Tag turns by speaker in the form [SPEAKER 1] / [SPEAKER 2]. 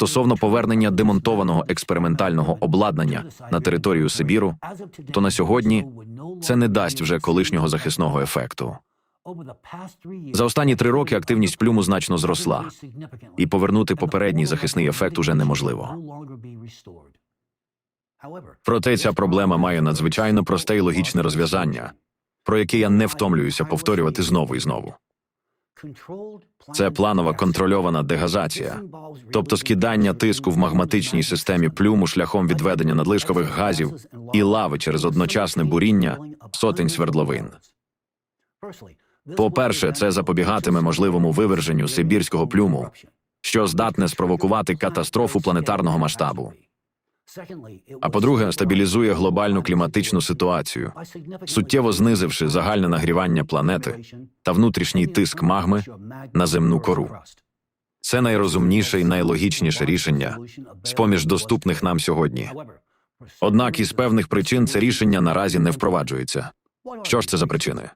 [SPEAKER 1] стосовно повернення демонтованого експериментального обладнання на територію Сибіру, то на сьогодні це не дасть вже колишнього захисного ефекту. За останні три роки активність плюму значно зросла, і повернути попередній захисний ефект уже неможливо. Проте ця проблема має надзвичайно просте і логічне розв'язання, про яке я не втомлююся повторювати знову і знову. Це планова контрольована дегазація, тобто скидання тиску в магматичній системі плюму шляхом відведення надлишкових газів і лави через одночасне буріння сотень свердловин. По-перше, це запобігатиме можливому виверженню сибірського плюму, що здатне спровокувати катастрофу планетарного масштабу. А по-друге, стабілізує глобальну кліматичну ситуацію, суттєво знизивши загальне нагрівання планети та внутрішній тиск магми на земну кору. Це найрозумніше і найлогічніше рішення з поміж доступних нам сьогодні. Однак із певних причин це рішення наразі не впроваджується. Що ж це за причини?